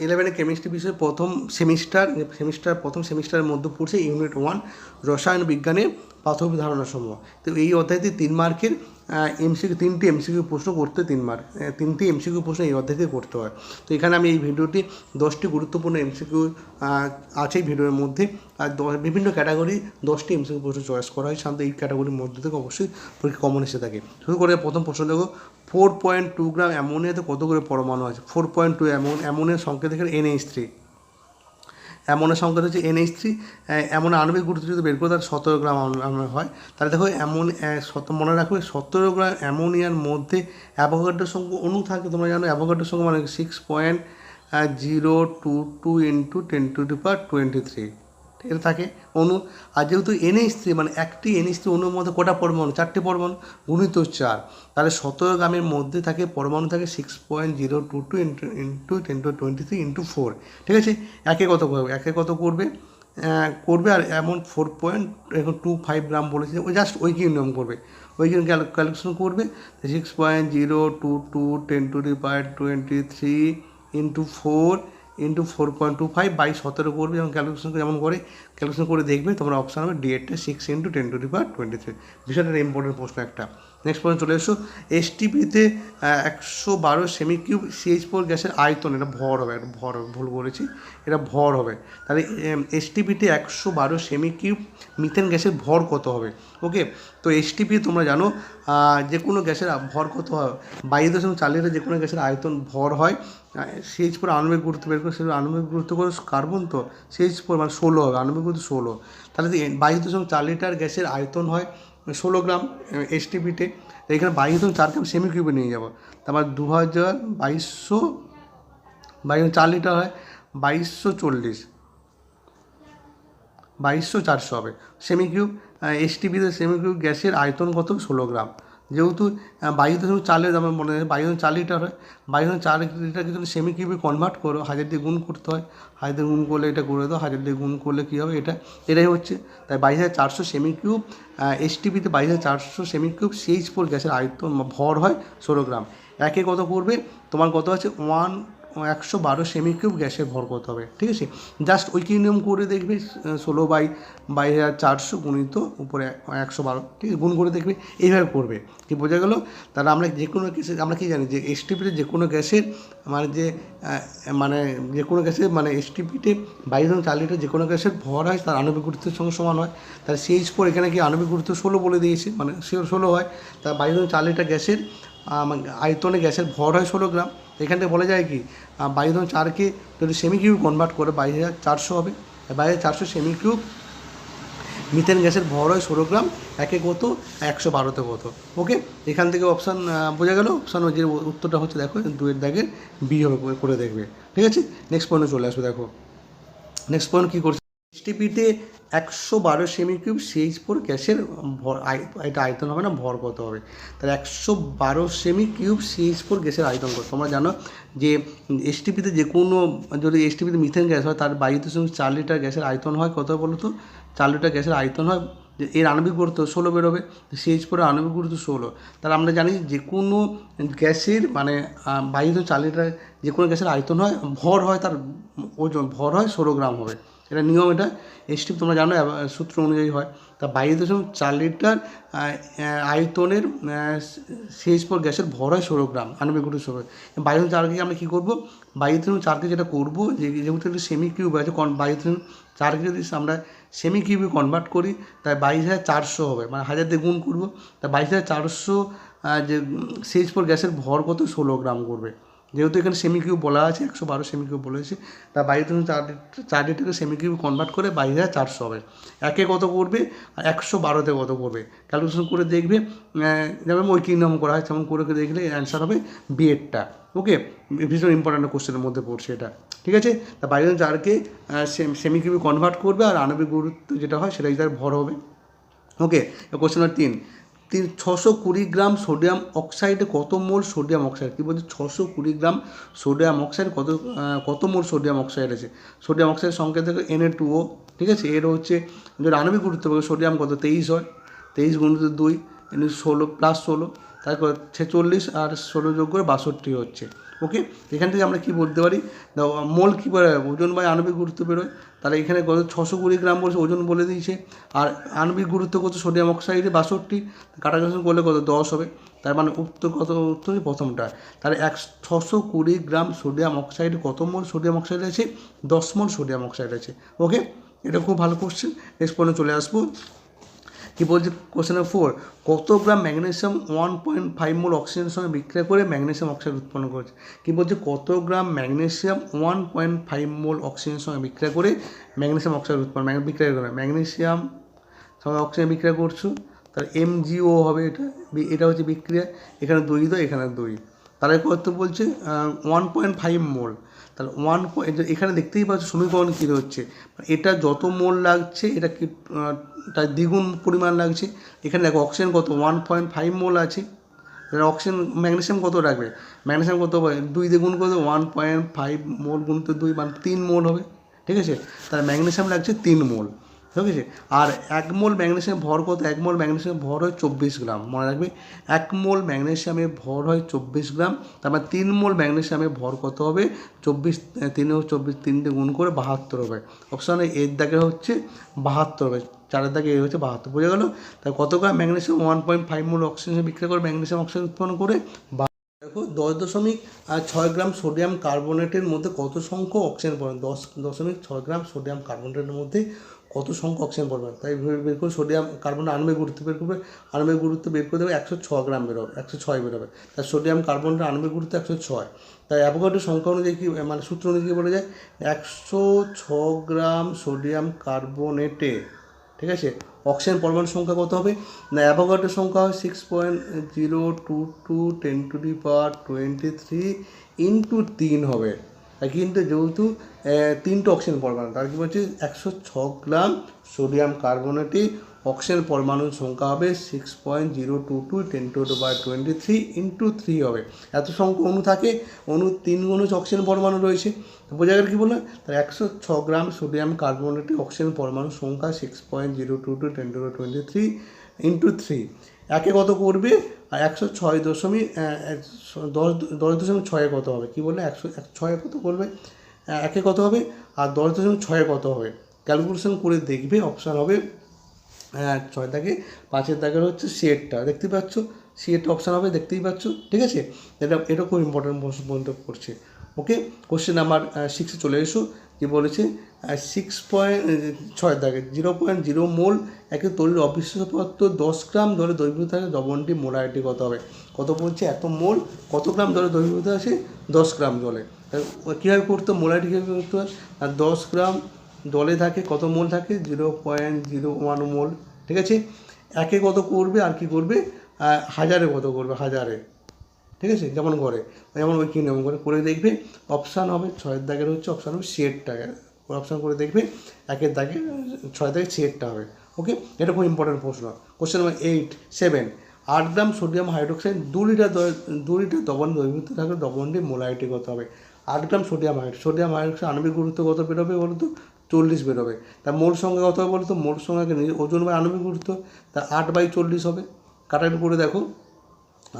ইলেভেনে কেমিস্ট্রি বিষয়ে প্রথম সেমিস্টার সেমিস্টার প্রথম সেমিস্টারের মধ্যে পড়ছে ইউনিট ওয়ান রসায়ন বিজ্ঞানে প্রাথমিক ধারণা সমূহ। তো এই অধ্যায়তে তিন মার্কের এমসিকিউ তিনটি এমসিকিউ প্রশ্ন করতে তিন মার্ক তিনটি এমসিকিউ প্রশ্ন এই অধ্যায়তে করতে হয়। তো এখানে আমি এই ভিডিওটি, দশটি গুরুত্বপূর্ণ এমসিকিউ আছে এই ভিডিওর মধ্যে। আর বিভিন্ন ক্যাটাগরি দশটি এমসিকিউ প্রশ্ন চয়েস করা হয়। সাধারণত এই ক্যাটাগরির মধ্যে থেকে অবশ্যই পরীক্ষা কমন এসে থাকে। শুরু করে প্রথম প্রশ্ন দেখো ফোর পয়েন্ট টু গ্রাম অ্যামোনিয়াতে কত করে পরমাণু আছে? ফোর পয়েন্ট টু অ্যামোন অ্যামোনিয়ার সংকেত এখানে এনএইচ থ্রি অ্যামোনিয়ার সংকেত হচ্ছে এনএইচ থ্রি এমন আণবিক গুরুত্ব যদি বের করে তার সতেরো গ্রাম আম- আমরা হয়। তাহলে দেখো, এমন মনে রাখবে সতেরো গ্রাম অ্যামোনিয়ার মধ্যে অ্যাভোগাড্রোর সংখ্যা অণু থাকে, তোমরা জানো অ্যাভোগাড্রোর সংখ্যা মানে six point zero two two into ten to to per twenty three এটা থাকে। অণু আর যেহেতু এনএইচ থ্রি মানে একটি এনএইচ থ্রি অণুর মধ্যে কটা পরমাণু? চারটি পরমাণু, গুণিত চার। তাহলে সতেরো গ্রামের মধ্যে থাকে, পরমাণু থাকে six point zero two two into into ten to twenty three into four ঠিক আছে? একে কত করবে? একে কত করবে? করবে আর এমন ফোর পয়েন্ট এখন টু ফাইভ গ্রাম বলেছে। ওই জাস্ট ওই নিয়ম করবে। ওই কি ক্যালকুলেশন করবে। Six point zero two two ten to the twenty three into four into four point two five by সতেরো করবে এবং ক্যালকুলেশন যেমন করে ক্যালকুলেশন করে দেখবে তোমরা অপশান হবে ডিএডটা six into ten to the twenty three বিষয়টা ইম্পর্টেন্ট প্রশ্ন একটা। নেক্সট প্রশ্ন চলে এসো। এসটিপিতে একশো বারো সেমি কিউব সিএইচ ফোর গ্যাসের আয়তন, এটা ভর হবে, এটা ভর হবে ভুল বলেছি, এটা ভর হবে। তাহলে এসটিপিতে একশো বারো সেমি কিউব মিথেন গ্যাসের ভর কত হবে? ওকে তো এসটিপি তোমরা জানো যে কোনো গ্যাসের ভর কত হয়? দশমিক চার লিটার যে কোনো গ্যাসের আয়তন ভর হয়। সিএইচ ফোর আণবিক গুরুত্ব বের করে, সেটা আণবিক গুরুত্ব করে কার্বন তো? সিএইচ ফোর মানে ষোলো হবে, আণবিক গুরুত্ব ষোলো। তাহলে বাইশ দশমিক চার লিটার গ্যাসের আয়তন হয় ষোলো গ্রাম এসটিপিতে এখানে বাইশ দশমিক চার গ্রাম সেমি কিউবে নিয়ে যাব। তারপর দু হাজার বাইশশো, বাইশ, চার লিটার হয়, বাইশশো চল্লিশ। বাইশশো চারশো হবে। সেমি কিউব এসটিপিতে সেমি কিউব গ্যাসের আয়তন কত? ষোলো গ্রাম। যেহেতু বাইশ দশমিক চালের আমার মনে হয় দশমিক চার লিটার হয়। বাইশ দশমিক চার লিটারকে যদি সেমি কিউবে কনভার্ট করো, হাজার দিয়ে গুণ করতে হয়। হাজার দিয়ে গুণ করলে এটা করে দাও, হাজার দিয়ে গুণ করলে কী হবে এটা? এটাই হচ্ছে। তাই বাইশ হাজার চারশো সেমি কিউব এসটিপিতে বাইশ হাজার চারশো সেমি কিউব সিএইচ ফোর গ্যাসের আয়ত্ত ভর হয় ষোলো গ্রাম। একে কত করবে? তোমার কত আছে? ওয়ান একশো বারো সেমি কিউব গ্যাসের ভর কত হবে, ঠিক আছে? জাস্ট ওই নিয়ম করে দেখবে ষোলো বাই বাইশ হাজার চারশো গুণিত উপরে একশো বারো, ঠিক আছে? গুণ করে দেখবে, এইভাবে করবে। কি বোঝা গেল? তাহলে আমরা যে কোনো গ্যাসের আমরা কি জানি যে এসটিপিতে যে কোনো গ্যাসের মানে যে মানে যে কোনো গ্যাসের মানে এসটিপিতে বাইশ এবং চার লিটার যে কোনো গ্যাসের ভর হয়, তার আণবিক গুরুত্বের সঙ্গে সমান হয়। তাহলে সিএইচ ফোর এখানে কি আণবিক গুরুত্ব ষোলো বলে দিয়েছে মানে ষোলো হয়। তা বাইশ এবং চার লিটার গ্যাসের আয়তনে গ্যাসের ভর হয় ষোলো গ্রাম। এখান থেকে বলা যায় কি বাইশ এবং চারকে যদি সেমি কিউব কনভার্ট করে বাইশ হাজার চারশো হবে। বাইশ হাজার চারশো সেমি কিউব মিথেন গ্যাসের ভর হয় ষোলো গ্রাম একে কত? একশো বারোতে কত? ওকে এখান থেকে অপশান বোঝা গেল? অপশান যে উত্তরটা হচ্ছে দেখো দুয়ের দাগের বি হবে করে- করে দেখবে। ঠিক আছে? নেক্সট পয়েন্টে চলে আসবে, দেখো। নেক্সট পয়েন্ট কী করছে? এসটিপিতে একশো বারো সেমি কিউব সিএইচ ফোর গ্যাসের ভর এটা আয়তন হবে না, ভর কত হবে? তাহলে একশো বারো সেমি কিউব সিএইচ ফোর গ্যাসের আয়তন কত? তোমরা জানো যে এসটিপিতে যে কোনো যদি এসটিপিতে মিথেন গ্যাস হয়, তার বাইশ দশমিক চার লিটার গ্যাসের আয়তন হয়, কত বলো তো চার লিটার গ্যাসের আয়তন হয় এর আণবিক গুরুত্ব ষোলো বেরোবে সিএইচ ফোরের আণবিক গুরুত্ব ষোলো। তাহলে আমরা জানি যে কোনো গ্যাসের মানে বাইশ চার লিটার যে কোনো গ্যাসের আয়তন হয়, ভর হয় তার ওজন, ভর হয় ষোলো গ্রাম হবে। এটা নিয়ম, এটা এসটিপ তোমরা জানো সূত্র অনুযায়ী হয়। তা বাইশ দশমিক চার লিটার আয়তনের সিএইচ ফোর গ্যাসের ভর হয় ষোলো গ্রাম, আণবিক গুরুত্ব ষোলো বাইশ দশমিক চারকে আমরা কী করব? বাইশ দশমিক চারকে যেটা করব যেহেতু একটা সেমি কিউব আছে কন বাইশ দশমিক চারকে যদি আমরা সেমি কিউবে কনভার্ট করি, তাই বাইশ হাজার চারশো হবে মানে হাজার দিয়ে গুণ করব। তা বাইশ হাজার চারশো যে সিএইচ ফোর গ্যাসের ভর কত? ষোলো গ্রাম করবে। যেহেতু এখানে সেমি কিউব বলা আছে, একশো বারো সেমি কিউব বলেছে তা বাইরে তুমি চার চার লিটারকে সেমি কিউব কনভার্ট করে বাইশ হাজার চারশো হবে। একে কত করবে? আর একশো বারোতে কত করবে? ক্যালকুলেশন করে দেখবে যেমন ওই কী নাম করা হয়, তেমন করে দেখলে অ্যান্সার হবে বিএডটা ওকে ভীষণ ইম্পর্ট্যান্ট কোশ্চেনের মধ্যে পড়ছে এটা। ঠিক আছে? তা বাইরে চারকে সেমি কিউবে কনভার্ট করবে, আর আণবিক গুরুত্ব যেটা হয়, সেটাই তার ভর হবে। ওকে কোশ্চেন নাম্বার তিন। তিন, ছশো কুড়ি গ্রাম সোডিয়াম অক্সাইডে, কত মোল সোডিয়াম অক্সাইড? কী বলছে? ছশো কুড়ি গ্রাম সোডিয়াম অক্সাইড, কত কত মোল সোডিয়াম অক্সাইড আছে? সোডিয়াম অক্সাইড সংকেত থেকে এন এ টু ও ঠিক আছে? এর হচ্ছে যদি আণবিক গুরুত্ব পাবে সোডিয়াম কত? তেইশ হয়। তেইশ গুণিত দুই ষোলো প্লাস ষোলো, তারপর ছেচল্লিশ আর ষোলো যোগ করে বাষট্টি হচ্ছে। ওকে? এখান থেকে আমরা কি বলতে পারি? মোল কী করে ওজন বাই আণবিক গুরুত্ব বেরোয়। তাহলে এখানে কত ছশো কুড়ি গ্রাম বলছে, ওজন বলে দিয়েছে। আর আণবিক গুরুত্ব কত? সোডিয়াম অক্সাইডে বাষট্টি। কাটাকাটি করলে কত? দশ হবে। তার মানে উত্তর কত? উত্তর প্রথমটা। তাহলে এক ছশো কুড়ি গ্রাম সোডিয়াম অক্সাইড, কত মোল সোডিয়াম অক্সাইড আছে? দশ মোল সোডিয়াম অক্সাইড আছে। ওকে? এটা খুব ভালো কোশ্চেন নেক্সট পয়েন্টে চলে আসব। কি বলছে কোশ্চেন নাম্বার ফোর কত gram magnesium one point five mole অক্সিজেনের সঙ্গে বিক্রিয়া করে ম্যাগনেশিয়াম অক্সাইড উৎপন্ন করেছে? কি বলছে কত gram magnesium one point five mole অক্সিজেনের সঙ্গে বিক্রিয়া করে ম্যাগনেশিয়াম অক্সাইড উৎপন্ন বিক্রিয়া করে? ম্যাগনেসিয়াম সঙ্গে অক্সিজেন বিক্রিয়া করছ? তাহলে এমজিও হবে এটা। এটা হচ্ছে বিক্রিয়া। এখানে দই তো এখানে দই। তাহলে কত বলছে? ওয়ান পয়েন্ট ফাইভ মোল তাহলে ওয়ান এখানে দেখতেই পাচ্ছ সমীকরণ কী হচ্ছে এটা যত মোল লাগছে, এটা কি তার দ্বিগুণ পরিমাণ লাগছে। এখানে দেখো অক্সিজেন কত? ওয়ান পয়েন্ট ফাইভ মোল আছে। অক্সিজেন ম্যাগনেশিয়াম কত রাখবে? ম্যাগনেশিয়াম কত হবে? দুই দ্বিগুণ গুণ করতে ওয়ান পয়েন্ট ফাইভ মোল গুণতে দুই মানে তিন মোল হবে। ঠিক আছে? তাহলে ম্যাগনেশিয়াম লাগছে তিন মোল। ঠিক আছে? আর এক মোল ম্যাগনেশিয়াম ভর কত? এক মোল ম্যাগনেশিয়াম ভর হয় চব্বিশ গ্রাম। মনে রাখবে, এক মোল ম্যাগনেশিয়ামের ভর হয় চব্বিশ গ্রাম, তারপর তিন মোল ম্যাগনেশিয়ামের ভর কত হবে? চব্বিশ তিন তিনে চব্বিশ, তিনটে গুণ করে বাহাত্তর হবে। অপশানে এর দাগে হচ্ছে বাহাত্তর হবে। চারের দাগে এ হচ্ছে বাহাত্তর, বোঝা গেল? তাই কত gram magnesium one point five mole oxygen বিক্রি করে, ম্যাগনেশিয়াম অক্সাইড উৎপন্ন করে দেখো, দশ দশমিক ছয় গ্রাম সোডিয়াম কার্বোনেটের মধ্যে কত সংখ্যক অক্সিজেন পড়বে দশ, দশমিক ছয় গ্রাম সোডিয়াম কার্বোনেটের মধ্যে কত সংখ্যক অক্সিজেন পড়বে? তাই বের করে সোডিয়াম কার্বন আণবিক গুরুত্ব বের করবে আণবিক গুরুত্ব বের করে দেবে একশো ছ গ্রাম বেরোবে, একশো ছয় বেরোবে। তাই সোডিয়াম কার্বনের আণবিক গুরুত্ব একশো ছয়। তাই অ্যাভোগাড্রোর সংখ্যা অনুযায়ী কী মানে সূত্র অনুযায়ী বলা যায়? একশো ছ গ্রাম সোডিয়াম কার্বনেটে ঠিক আছে? অক্সিজেন পরমাণু সংখ্যা কত হবে? না অ্যাভোগাড্রোর সংখ্যা হয় six point zero two two ten to the power twenty three into তিন হবে। কিন্তু যেহেতু তিনটে অক্সিজেন পরমাণু। তার কি বলছে? একশো ছ গ্রাম সোডিয়াম কার্বনেটে অক্সিজেন পরমাণুর সংখ্যা হবে six point zero two two ten to to by twenty three into three হবে। এত সংখ্যক অণু থাকে অণু তিন গুণ অক্সিজেন পরমাণু রয়েছে। বোঝা গেল কী বললাম তার একশো ছ গ্রাম সোডিয়াম কার্বনেটে অক্সিজেন পরমাণুর সংখ্যা six point zero two two ten to twenty three into three একে কত করবে? আর একশো ছয় দশমিক দশ দশ দশমিক ছয়ে কত হবে? কী বললে? একশো, এক, ছয়ে কত করবে? একে কত হবে? আর দশ দশমিক ছয়ে কত হবে? ক্যালকুলেশন করে দেখবে অপশান হবে হ্যাঁ ছয় দাগে পাঁচের দাগের হচ্ছে সিএটটা দেখতে পাচ্ছ? সিএটটা অপশান হবে, দেখতেই পাচ্ছ? ঠিক আছে? এটা এটা খুব ইম্পর্টেন্ট প্রশ্ন পর্যন্ত করছে। ওকে? কোশ্চেন নাম্বার সিক্সে চলে এসো। যে বলেছে? সিক্স পয়েন্ট ছয় দাগে জিরো পয়েন্ট জিরো মোল একে তৈরির অবিশ্বাস পদার্থ দশ গ্রাম ধরে দ্রবীভূত থাকে দ্রবণটি মোলারিটি কত হবে? কত বলছে এত মোল কত গ্রাম ধরে দ্রবীভূত আছে দশ গ্রাম জলে। কীভাবে করতে মোলারিটি কীভাবে করতে হয় আর দশ গ্রাম জলে থাকে, কত মোল থাকে? Zero point zero one mole ঠিক আছে? একে কত করবে? আর কি করবে? হাজারে কত করবে? হাজারে। ঠিক আছে? যেমন করে। যেমন ওই কি নিয়ম করে করে দেখবে অপশান হবে ছয়ের দাগের হচ্ছে অপশান হবে সিয়েরটা অপশান করে দেখবে একের দাগে ছয় দাগে সিয়েরটা হবে। ওকে এটা খুব ইম্পর্টেন্ট প্রশ্ন। কোশ্চেন নাম্বার এইট সেভেন আট গ্রাম সোডিয়াম হাইড্রোক্সাইড দু লিটার দ- লিটার দবন দ্রবীভূত থাকলে দবনটি মোলারিটি কত হবে? আট গ্রাম সোডিয়াম হাইড সোডিয়াম হাইড্রোক্সাইড আণবিক গুরুত্ব কত বেরোবে বলতো? চল্লিশ বেরোবে। তা মোল সংখ্যা কত হবে বলো তো মোল সংখ্যাকে ওজন বাই আণবিক গুরুত্ব। তা আট বাই চল্লিশ হবে। কাটাকাটি করে দেখো।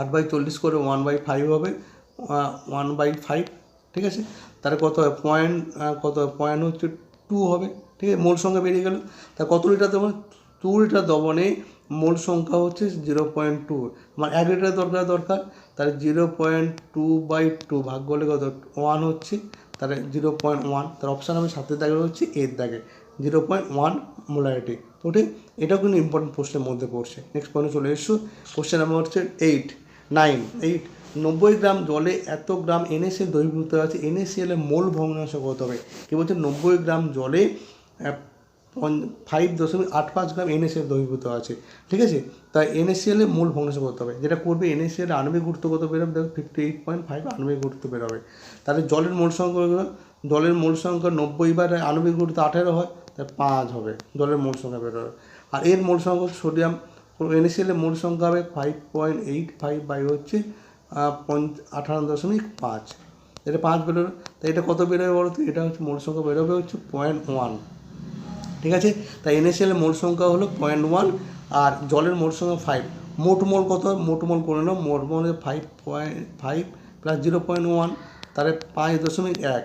আট বাই চল্লিশ করে ওয়ান বাই ফাইভ হবে ওয়ান বাই ফাইভ, ঠিক আছে? তাহলে কত হয়? পয়েন্ট কত পয়েন্ট হচ্ছে টু হবে, ঠিক আছে? মোল সংখ্যা বেরিয়ে গেল। তা কত লিটার দবন টু লিটার দবনে মোল সংখ্যা হচ্ছে জিরো পয়েন্ট টু। মানে এক লিটার দরকার দরকার। তাহলে zero point two by two ভাগ করলে কত? ওয়ান হচ্ছে, তাহলে জিরো পয়েন্ট ওয়ান। তার অপশান আমি সাতের দাগে হচ্ছে এর দাগে। Zero point one molarity. Okay এটাও কিন্তু ইম্পর্টেন্ট প্রশ্নের মধ্যে পড়ছে। নেক্সট পয়েন্টে চলে এসছো। কোশ্চেন নাম্বার হচ্ছে এইট নাইন এইট নব্বই গ্রাম জলে এত গ্রাম এনএসএল দ্রবীভূত আছে। এনএসএল এর মোল ভগ্নাংশ কত হবে? কি বলছে? নব্বই গ্রাম জলে ফাইভ দশমিক আট পাঁচ গ্রাম এনএসএল দ্রবীভূত আছে। ঠিক আছে? তাই এনএসএল এর মূল ভগ্নাংশ করতে হবে? যেটা করবে এনএসএল আণবিক গুরুত্ব কত বেরোবে? দেখো ফিফটি এইট পয়েন্ট ফাইভ আণবিক গুরুত্ব বেরোবে। তাহলে জলের মোল সংখ্যা জলের মোল সংখ্যা নব্বই বার আণবিক গুরুত্ব আঠেরো হয়। তাই পাঁচ হবে জলের মোল সংখ্যা বের হবে। আর এর মোল সংখ্যা সোডিয়াম। এনএসএল এর মোল সংখ্যা হবে five point eight five by হচ্ছে পঞ্চ আঠারো দশমিক পাঁচ। এটা পাঁচ বেরোবে তাই এটা কত বেরোবে বলো তো? এটা হচ্ছে মোল সংখ্যা বেরোবে হচ্ছে পয়েন্ট ওয়ান ঠিক আছে? তাই এনএসএল এর মোল সংখ্যা হলো পয়েন্ট ওয়ান আর জলের মোল সংখ্যা ফাইভ মোট মোল কত? মোট মোল করে নাও। মোট mole five point five plus zero point one তাহলে পাঁচ দশমিক এক।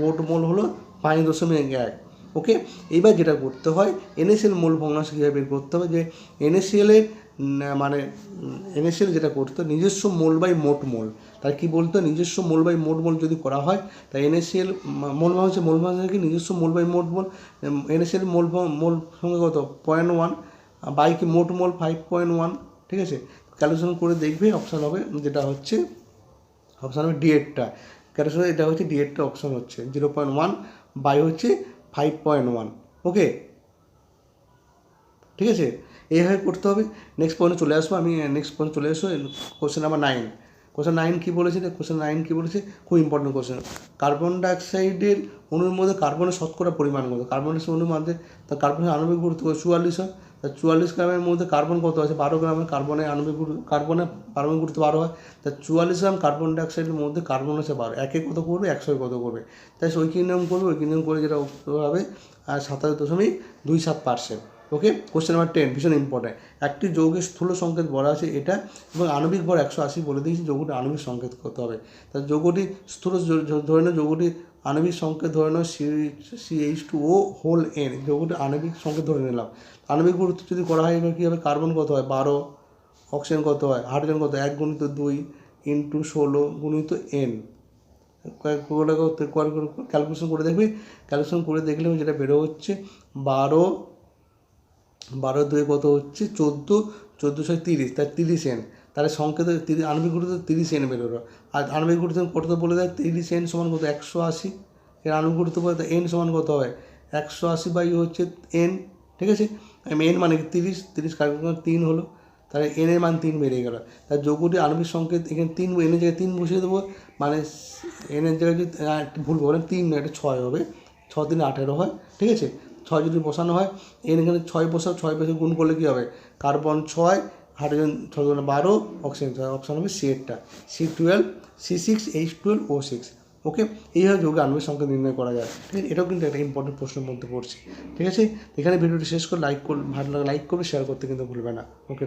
মোট মোল হলো পাঁচ দশমিক এক। ওকে? এইবার যেটা করতে হয় এনএসএল মোল ভগ্নাংশ কীভাবে বের করতে হবে যে এনএসএলের মানে এনএসএল যেটা করতে নিজস্ব মোল বাই মোট মোল। তার কি বলতো নিজস্ব মোল বাই মোট মোল যদি করা হয়, তাই এনএসএল মোল ভগ্নাংশ মোল কি? নিজস্ব মোল বাই মোট মোল। এনএসএল মোল মোল সঙ্গে কত? পয়েন্ট ওয়ান বাই কি মোট মোল? ফাইভ পয়েন্ট ওয়ান ঠিক আছে? ক্যালকুলেশন করে দেখবে অপশান হবে যেটা হচ্ছে অপশান হবে ডিএডটা ক্যালকুলেশন এটা হচ্ছে ডিএডটা অপশান হচ্ছে। জিরো পয়েন্ট ওয়ান বাই হচ্ছে ফাইভ পয়েন্ট ওয়ান ওকে ঠিক আছে? এইভাবে করতে হবে। নেক্সট পয়েন্টে চলে আসব আমি নেক্সট পয়েন্ট চলে আসব question number nine question nine কী বলেছে? কোশ্চেন নাইন কী বলেছে? খুব ইম্পর্টেন্ট কোশ্চেন কার্বন ডাইঅক্সাইডের অণুর মধ্যে কার্বনের শতকরা পরিমাণ কত? কার্বনের অণুর মধ্যে, তার কার্বনের আণবিক গুরুত্ব? চুয়াল্লিশ হয়। তা চুয়াল্লিশ গ্রামের মধ্যে কার্বন কত আছে? বারো গ্রামের কার্বনে আণবিক কার্বনে পারমাণবিক গুরুত্ব বারো হয়। তা চুয়াল্লিশ গ্রাম কার্বন ডাইঅক্সাইডের মধ্যে কার্বন আছে বারো। একে কত করবে? একশোয় কত করবে? তাই ঐকিক নিয়ম করবে ঐকিক নিয়ম করে যেটা হবে সাতাশ দশমিক দুই সাত percent okay question number ten ভীষণ ইম্পর্ট্যান্ট একটি যৌগের স্থূল সংকেত বলা আছে এটা, এবং আণবিক ভর একশো আশি বলে দিয়েছি, যৌগটি আণবিক সংকেত করতে হবে। তা যৌগটি স্থূল ধরে নাও, যৌগটি আণবিক সংকেত ধরে নাও, C C H two O whole N যৌগটি আণবিক সংকেত ধরে নিলাম। আণবিক গুরুত্ব যদি করা হয়, এবার কী হবে? কার্বন কত হয়? বারো। অক্সিজেন কত হয়? হাইড্রোজেন কত এক গুণিত দুই ইন্টু ষোলো গুণিত এন ক্যালকুলেশন করে দেখবি। ক্যালকুলেশন করে দেখলে যেটা বেরো হচ্ছে বারো বারো দুয়ে কত হচ্ছে? চোদ্দ চোদ্দোশো তিরিশ তার তিরিশ এন তাহলে সংকেত তিরিশ, আণবিক গুরুত্ব তিরিশ এন বেরোলো। আর আণবিক গুরুত্ব কত বলে দেয়? তিরিশ এন সমান কত? একশো আশি। এর আণবিক গুরুত্ব বলে এন সমান কত হয়? একশো আশি বাই হচ্ছে এন ঠিক আছে? এন মানে কি তিরিশ? তিরিশ কার্বন তিন হলো। তাহলে এন এর মান তিন বেড়ে গেল। তার যৌগটি আণবিক সংকেত, এখানে তিন এনের জায়গায় তিন বসিয়ে দেবো। মানে এনের জায়গায় যদি ভুল বলেন তিন না এটা ছয় হবে। ছ তিন আঠেরো হয়, ঠিক আছে? ছয় যদি বসানো হয় এন এখানে ছয় বসাও, ছয় বসে গুণ করলে কী হবে? কার্বন ছয়, হাইড্রোজেন ছয় বারো, অক্সিজেন ছয়, অপশান হবে C এরটা C twelve, C six, H twelve, O six. Okay? এইভাবে যোগে আণবিক সংখ্যা নির্ণয় করা যায়। ঠিক আছে? এটাও কিন্তু একটা ইম্পর্টেন্ট প্রশ্নের মধ্যে পড়ছে। ঠিক আছে? এখানে ভিডিওটি শেষ করে লাইক কর ভালো লাগে লাইক করবে শেয়ার করতে কিন্তু ভুলবে না। ওকে